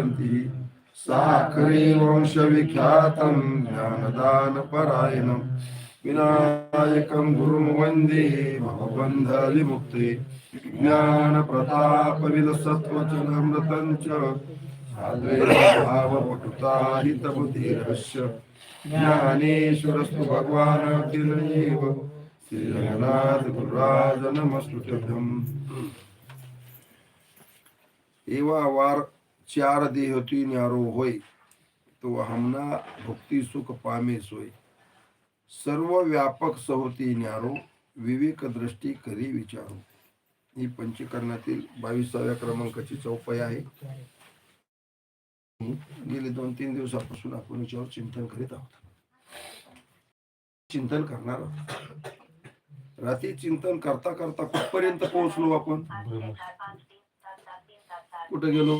प्रपन्ति साखरी वंशविख्यातं ज्ञानदानपरायणं। विनायकं गुरुं वन्दे भवबन्धविमुक्ते। ज्ञानप्रतापविदसत्त्वचनमृतं च भावपटुताहितबुद्धिरस्य ज्ञानेश्वरस्तु भगवान् किलनेव श्रीरङ्गनाथ एवा वार ચાર દેહથી ન્યારો હોય તો હમના ભક્તિ સુખ પામે સોય સર્વ व्यापक સહોતી न्यारो विवेक दृष्टी करी विचारो ही पंचकरणातील बावीसाव्या क्रमांकाची चौपाई आहे गेले दोन तीन दिवसापासून आपण याच्यावर चिंतन करीत आहोत चिंतन करणार आहोत रात्री चिंतन करता करता कुठपर्यंत पोहोचलो आपण कुठं गेलो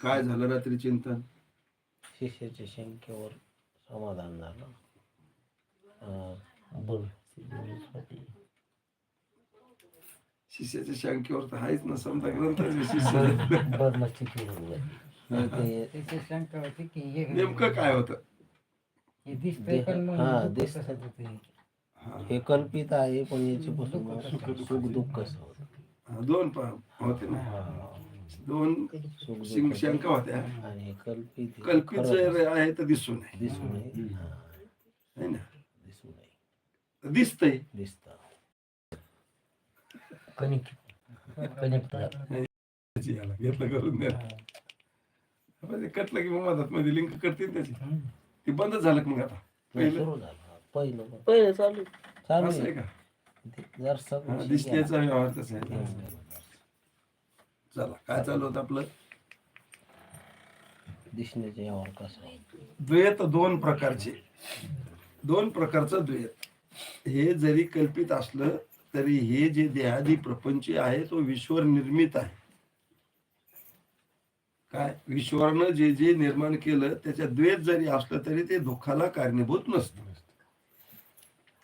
काय झालं रात्री चिंतन? शिष्याच्या शंकेवर समाधान झालं. शिष्याच्या शंकेवर तर आहेच ना समजा ग्रंथाचे शिष्य. शंका होती की हे नेमकं काय होतं? हे दिसतंय पण मग हा, दुःख दिसतंय. ते? हा, हे कल्पित आहे पण याची सुख कसं दुःख कसं होतं? दोन पा होते ना. हा, दोन शिंग- शंका होत्या. आणि हे कल्पित आहे. कल्पित खरं जर आहे तर दिसू नये दिसू नये हा, ना? दिसू नये दिसतंय. दिसत. याला घेतलं करून द्या. कटलं की मग मधात मध्ये लिंक करतील त्याची. ते बंद झालं मग आता? पहिलं? पहिलं. पहिले चालू चालू आहे. का? दिसण्याचा व्यवहार तसा आहे. चला काय चालू होतं आपलं? दिसण्याचे यावर कसं आहे. द्वैत दोन प्रकारचे. दोन प्रकारचं द्वैत. हे जरी कल्पित असलं तरी हे जे देहादी प्रपंच आहे तो विश्वर निर्मित आहे. काय? विश्वरनं जे जे निर्माण केलं त्याच्या द्वैत जरी असलं तरी ते दुःखाला कारणीभूत नसतं.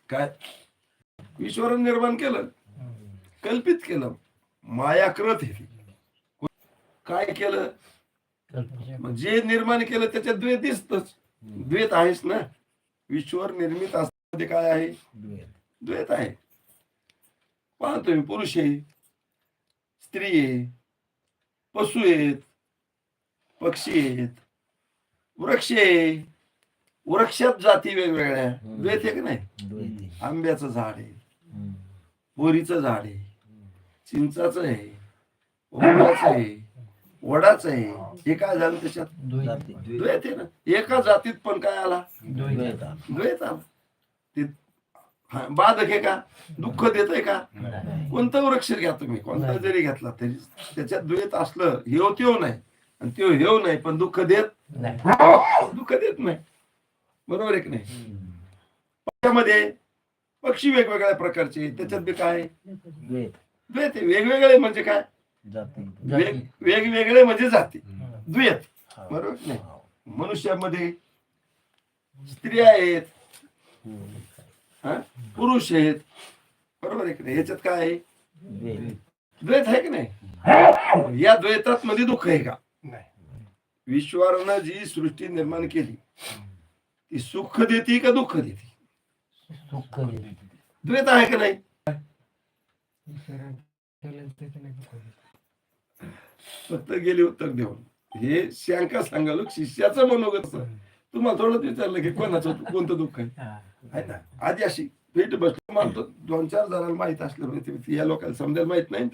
काय? विश्वरन निर्माण केलं कल्पित केलं. मायाकृत हे. काय केलं? मग जे निर्माण केलं त्याच्यात द्वैत दिसतच. द्वैत आहेच ना. विश्वर निर्मित असण्यामध्ये काय आहे? द्वैत. आहे. पहा तुम्ही पुरुष आहे स्त्री आहे पशु आहेत पक्षी आहेत वृक्ष आहे. वृक्षात जाती वेगवेगळ्या. द्वैत आहे का नाही. आंब्याचं झाड आहे. बोरीचं झाड आहे. चिंचाचं आहे. आहे. वडाचं आहे. हे. काय झालं त्याच्यात? जाती. द्वैत आहे ना. एका जातीत पण काय आला? द्वैत. आलं. ते हा, बाधक आहे का? दुःख देत आहे का. कोणता वृक्ष घ्या तुम्ही? कोणता जरी घेतला तरी त्याच्यात द्वैत असलं हेव त्यो नाही. आणि त्यो हेव नाही पण दुःख देत? दुःख देत नाही. बरोबर आहे की नाही? त्यामध्ये पक्षी वेगवेगळ्या प्रकारचे त्याच्यात बी काय? आहे? द्वैत. द्वैत आहे. वेगवेगळे म्हणजे काय? वेग वेगवेगळे म्हणजे जाती. द्वैत. बरोबर नाही. मनुष्यामध्ये स्त्रिया आहेत. हा? पुरुष आहेत. बरोबर आहे की नाही? ह्याच्यात काय आहे? द्वैत. द्वैत आहे की नाही? या द्वैतात मध्ये दुःख आहे का? विश्वानं जी सृष्टी निर्माण केली ती सुख देते का दुःख देते? सुख देते. द्वैत आहे का नाही? फक्त गेले उत्तर देऊन हे शंका सांगालो शिष्याचं मनोगत. तुम्हाला थोडं विचारलं की कोणाचं कोणतं दुःख आहे हा. ना आधी अशी भेट बस मानतो दोन चार जणांना माहीत असलं म्हणजे या लोकांना समजायला माहीत नाही.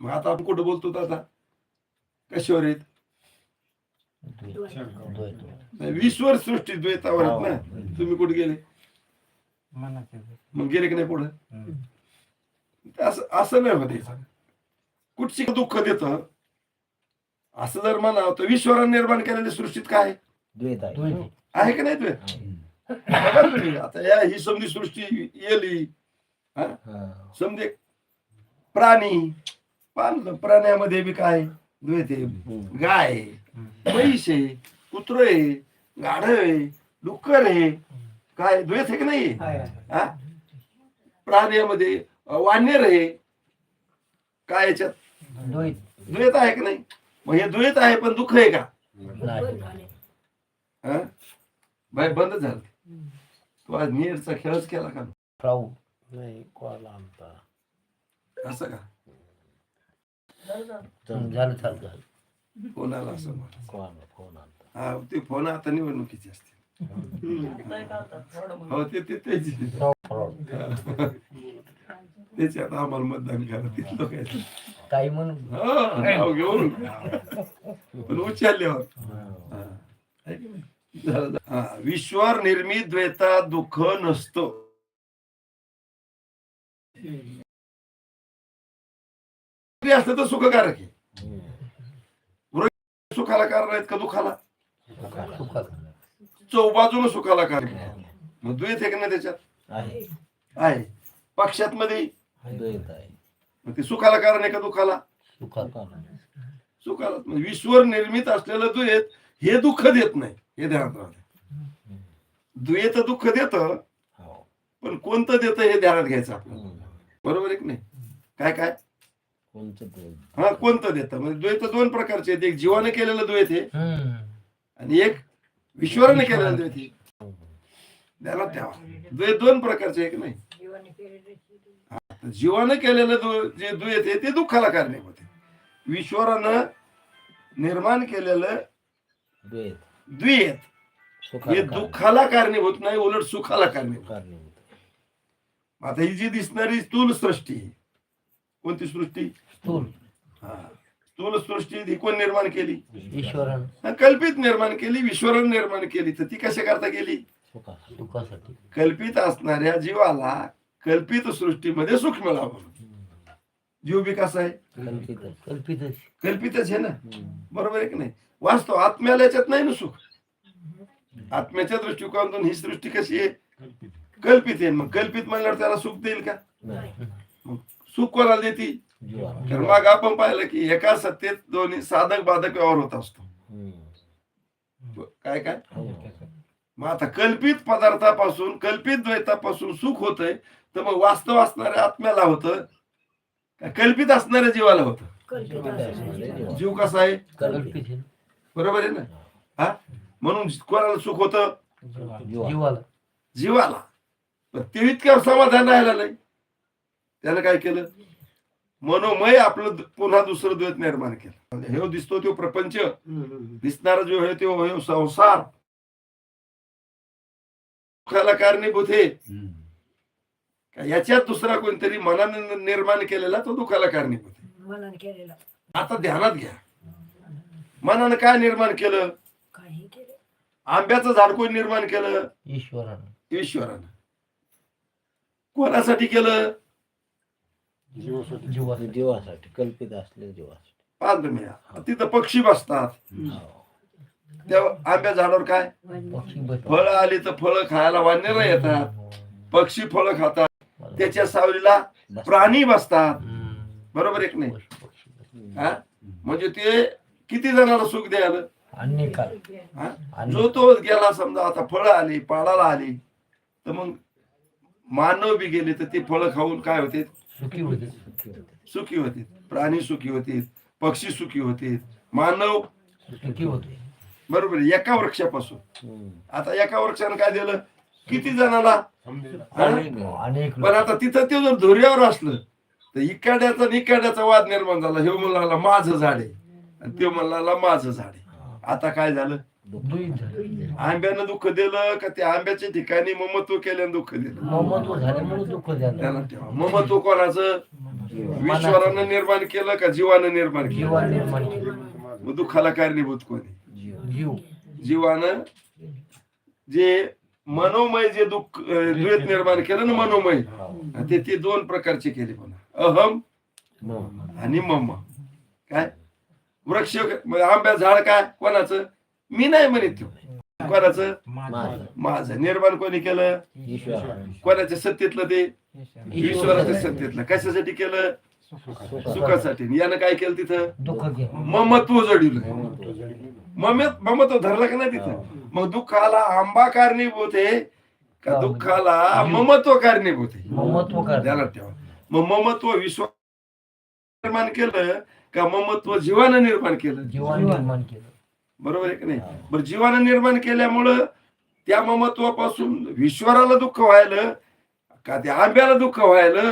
मग आता आपण कुठं बोलतो आता कशावर. नाही, विश्वर सृष्टी द्वैतावर आहेत ना तुम्ही कुठे गेले. मग गेले की नाही पुढे. असं असं नाही होत याचं. कुठची दुःख देत? असं जर म्हणावं तर विश्वरानं निर्माण केलेल्या सृष्टीत काय आहे? द्वैत आहे. आहे. की नाही तुम्ही आता या ही समधी सृष्टी येली. हा. समजे प्राणी. प्राण्यामध्ये बी काय? द्वैत. गाय म्हैस आहे. कुत्र आहे. गाढव आहे. डुक्कर आहे. काय? द्वैत आहे की नाही. हा? प्राण्यामध्ये वानर आहे काय याच्यात? द्वैत. द्वैत आहे की नाही? मग हे द्वैत आहे पण दुःख आहे का? हा? बाय बंद झालं. तू आज नीटचा खेळच केला का प्राऊ नाही कॉल आमचा. असं का? झालं झालं झालं. फोन आला असं फोन आमचा हा ते फोन आता निवडणुकीचे असते हो ते ते तेच. त्याच्यात आम्हाला मतदान करा तिथलं काय ते. काही म्हणून नाव घेऊन. पण उच्चारल्यावर हा. निर्मित द्वैतात दुःख नसतो. असतं तर सुखकारक आहे. सुखाला कारण आहेत का दुखाला? चौबाजून सुखाला कारण. मग द्वैत आहे का नाही त्याच्यात? आहे. पक्षात मध्ये द्वैत आहे मग ते सुखाला कारण आहे का दुखाला? सुखाला सुखाला. मग विश्वर निर्मित असलेलं द्वैत हे दुःख देत नाही हे ध्यानात राहते. द्वैत दुःख देत हो. पण कोणतं देतं हे ध्यानात घ्यायचं आपल्याला. हम्म. बरोबर आहे की नाही? काय काय? हा कोणतं देतं? म्हणजे द्वैत दोन प्रकारचे आहेत. एक जीवाने केलेलं द्वैत आहे हम्म. आणि एक विश्वराने केलेलं द्वैत आहे. ध्यानात ठेवा. द्वैत दोन प्रकारचे आहे की नाही? जीवानं केलेलं जे द्वैत आहे ते दुःखाला कारणीभूत आहे विश्वरानं निर्माण केलेलं सुखाला हे कारण. दुःखाला कारणीभूत नाही उलट सुखाला कारणीभूत. आता ही जी दिसणारी स्थूल सृष्टी कोणती सृष्टी? स्थूल. हा. स्थूल सृष्टी ही कोण निर्माण केली? ईश्वरन. हा, कल्पित निर्माण केली विश्वरन निर्माण केली. तर ती कशा करता गेली? कल्पित असणाऱ्या जीवाला कल्पित सृष्टीमध्ये सुख मिळावं. जीव बी कसा आहे कल्पित आहे. कल्पितच कल्पितच आहे ना. बरोबर आहे की नाही वास्तव आत्म्याला याच्यात नाही ना सुख आत्म्याच्या दृष्टिकोनातून ही सृष्टी कशी आहे कल्पित आहे मग कल्पित म्हणल्यावर त्याला सुख देईल का. सुख कोणाला देते. तर मग आपण पाहिलं की एका सत्तेत दोन्ही साधक बाधक व्यवहार होत असतो. काय काय हो. मग आता कल्पित पदार्थापासून कल्पित द्वैतापासून सुख होतंय तर मग वास्तव असणाऱ्या आत्म्याला होतं. का कल्पित असणाऱ्या जीवाला होतं. कल्पित असणारे जीवाला. जीव कसा आहे? कल्पित. आहे. बरोबर आहे ना? हा? म्हणून कोणाला सुख होतं? जीवाला. जीवाला. ते इतक्यावर समाधान राहिलं नाही त्यानं काय केलं? मनोमय आपलं पुन्हा दुसरं द्वैत निर्माण केलं. हे दिसतो तो प्रपंच. दिसणारा जो आहे तो हे संसार. दुःखाला कारणीभूत आहे. का याच्यात दुसरा कोणतरी मनाने निर्माण केलेला तो दुःखाला कारणीभूत आहे मनाने केलेलं. आता ध्यानात घ्या. मनानं काय निर्माण केलं? काही केले. आंब्याचं झाड कोण निर्माण केलं? ईश्वरानं. ईश्वरानं. कोणासाठी केलं? जीवासाठी. जीवासाठी. कल्पित असले जीवासाठी. पाच तुम्ही तिथं पक्षी बसतात. हो. त्या आंब्या झाडावर काय? फळं आली तर फळं खायला वानर येतात. पक्षी फळं खातात. त्याच्या सावलीला प्राणी बसतात. बरोबर एक नाही? हा? म्हणजे ते किती जणांना सुख द्यायला? अन्य काल हा? आणि जो तो गेला समजा आता फळं आली पाडाला आली तर मग मानव बी गेले तर ते फळं खाऊन काय होते? सुखी होते. सुखी होते. प्राणी सुखी होते पक्षी सुखी होते मानव सुखी होते. बरोबर एका वृक्षापासून. आता एका वृक्षानं काय दिलं? किती जणाला? हा? अनेक पण आता तिथं ते जर धुर्यावर असलं तर इकाड्याचा आणि इकाड्याचा वाद निर्माण झाला. हे म्हणला माझं झाड आहे. आणि ते म्हणला माझं झाड आहे. आता काय झालं? आंब्यानं दुःख दिलं का त्या आंब्याच्या ठिकाणी ममत्व केल्यानं दुःख दिलं? ममत्व झाल्यामुळे दुःख झालं. त्याला ठेवा. ममत्व कोणाचं? विश्वरानं निर्माण केलं का जीवानं निर्माण केलं? निर्माण केलं. मग दुःखाला कारणीभूत कोणी जीव. जीव. जीवानं जे मनोमय जे दुःख द्वैत निर्माण केलं ना मनोमय. ते ते दोन प्रकारचे केले पुन्हा अहम. आणि मम. काय? वृक्ष आंब्या झाड काय? कोणाचं? मी नाही म्हणत कोणाचं? माझं. निर्माण कोणी केलं? कोणाच्या सत्तेतलं ते? ईश्वराच्या सत्तेतलं. कशासाठी केलं? सुखासाठी. यानं काय केलं तिथं? दुःख घे ममत्व जडिवलं ममत ममत्व धरलं का नाही तिथं? मग दुःखाला आंबा कारणीभूत आहे का दुःखाला ममत्व कारणीभूत आहे? ठेवा. मग ममत्व विश्व निर्माण केलं का ममत्व जीवानं निर्माण केलं? जीवन निर्माण केलं. बरोबर आहे की नाही? बरं जीवानं निर्माण केल्यामुळं त्या ममत्वापासून ईश्वराला दुःख व्हायलं का त्या आंब्याला दुःख व्हायलं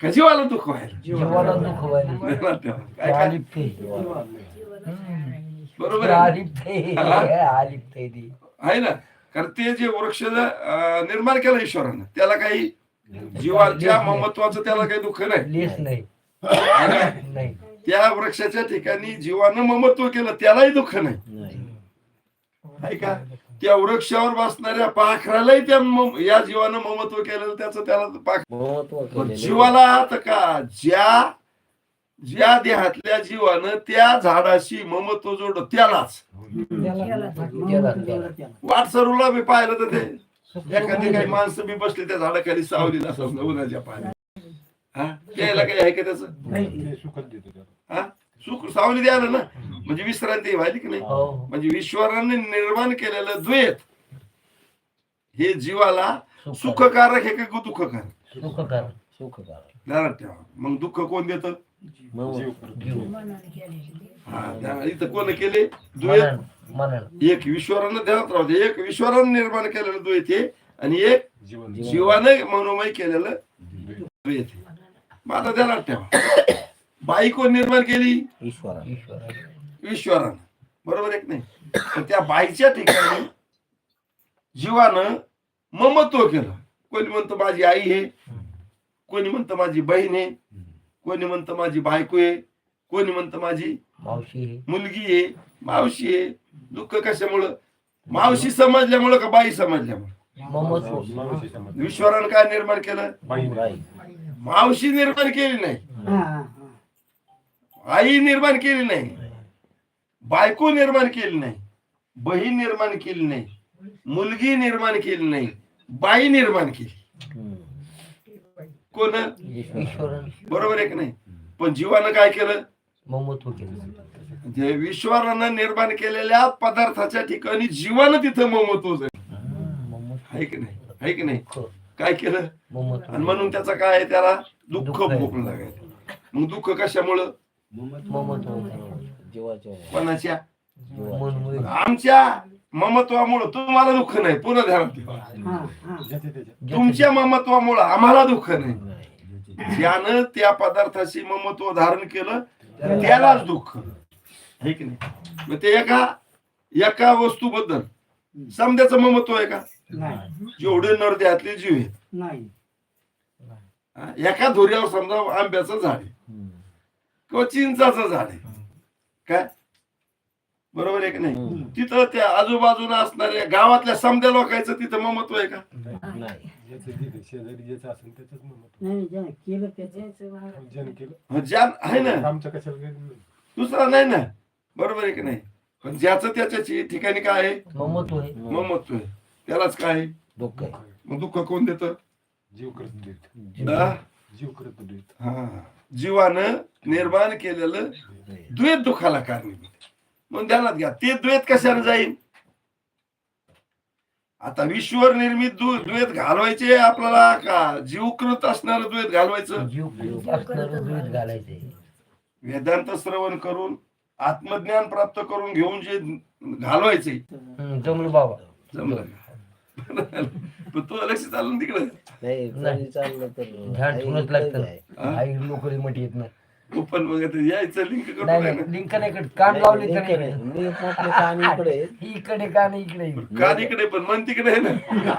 का जीवाला दुःख व्हायलं जीवाला दुःख व्हायला बरोबर आहे ना कारण ते जे वृक्ष निर्माण केलं ईश्वरानं त्याला काही जीवाच्या ममत्वाचं त्याला काही दुःख नाही त्या वृक्षाच्या ठिकाणी जीवानं ममत्व केलं त्यालाही दुःख नाही नाही आहे का त्या वृक्षावर बसणाऱ्या पाखरालाही त्या मम- या जीवानं ममत्व केलेलं त्याचं त्याला जीवाला आता का? ज्या ज्या देहातल्या जीवानं त्या झाडाशी ममत्व जोड त्यालाच. त्याला त्याला वाट सरूला मी पाहिलं तर ते. एखादी काही माणसं बी बसली त्या झाडाखाली सावलीला असं उन्हाच्या पाण्यात. हा? त्याला काही आहे का त्याचं? हा? सुख सावली द्यायला ना. म्हणजे विश्रांती व्हायली की नाही? हो. म्हणजे ईश्वराने निर्माण केलेलं द्वैत हे जीवाला सुखकारक हे का दुःखकारक? सुखकार सुखकारक. ध्यानात ठेवा. मग दुःख कोण देत? हा इथं कोण केले? द्वैत? एक ईश्वरानं ध्यानात राहू दे. एक ईश्वरानं निर्माण केलेलं द्वैत हे आणि एक जीवानं. मनोमय केलेलं द्वैत हे मग आता ध्यानात ठेवा. बाई कोण निर्माण केली? ईश्वरा ईश्वर ईश्वरानं. बरोबर आहे की नाही? तर त्या बाईच्या ठिकाणी जीवानं ममत्व केलं. कोणी म्हणतं माझी आई आहे कोणी म्हणतं माझी बहीण आहे कोणी म्हणतं माझी बायको आहे कोणी म्हणतं माझी मावशी हे मुलगी आहे मावशी आहे. दुःख कशामुळं? मावशी समजल्यामुळं का बाई समजल्यामुळं? ममत्व. ईश्वरानं काय निर्माण केलं? बाई. मावशी निर्माण केली नाही. आई निर्माण केली नाही. बायको निर्माण केली नाही. बहीण निर्माण केली नाही. मुलगी निर्माण केली नाही. बाई निर्माण केली. कोण? बरोबर आहे की नाही? पण जीवानं काय केलं? ममत्व केलं. जे ईश्वरानं निर्माण केलेल्या पदार्थाच्या ठिकाणी जीवानं तिथं ममत्व आहे की नाही? आहे की नाही? दुःख काय केलं? आणि म्हणून त्याचा काय त्याला? दुःख. भोगलं लागायचं मग दुःख कशामुळं? कोणाच्या? आमच्या ममत्वामुळं तुम्हाला दुःख नाही पुन्हा ध्यानात ठेवा तुमच्या ममत्वामुळं आम्हाला दुःख नाही. ज्यानं त्या पदार्थाशी ममत्व धारण केलं त्यालाच दुःख. आहे की नाही? मग ते एका एका वस्तूबद्दल. समद्याचं ममत्व आहे का? जेवढे नरद्यातले जीव आहेत. नाही. हा, एका धुऱ्यावर समजा आंब्याचं झाड आहे. किंवा चिंचाचं झाड आहे काय? बरोबर आहे की नाही. तिथं त्या आजूबाजूला असणाऱ्या गावातल्या समद्या लोकांचं तिथं ममत्व आहे का? नाही नाही. ज्या केलं त्याचं. मग ज्या आहे ना. दुसरा नाही ना. बरोबर आहे की नाही? पण ज्याचं त्याच्या ठिकाणी काय आहे? ममत्व आहे. ममत्व आहे. त्यालाच काय? आहे दुःख आहे. मग दुःख कोण देत? जीव करत देत. जीव- जीव करत देत. हा. जीवानं निर्माण केलेलं द्वैत दुःखाला कारणीभूत मग ध्यानात घ्या ते द्वैत कशाने जाईल आता विश्वर निर्मित द्वैत घालवायचे आपल्याला का? जीवकृत असणार द्वैत घालवायचं? वेदांत श्रवण करून आत्मज्ञान प्राप्त करून घेऊन जे घालवायचे. जमलं बाबा. जमलं. पण तो लक्ष चाललं ना तिकडे नाही नाही. कोणी चाललं तर ध्यान आई ठेवूनच इथंच लागतं आहे. हा? आई लोकरी म्हटी येत नाही ओपन बघा ते यायचं लिंक करून नाही लिंक नाही इकडे कान लावले नाही, तर नाही, नाही. मी आपल्या कान इकडे आहे. इकडे कान इकडे कान इकडे पण मन तिकडे आहे ना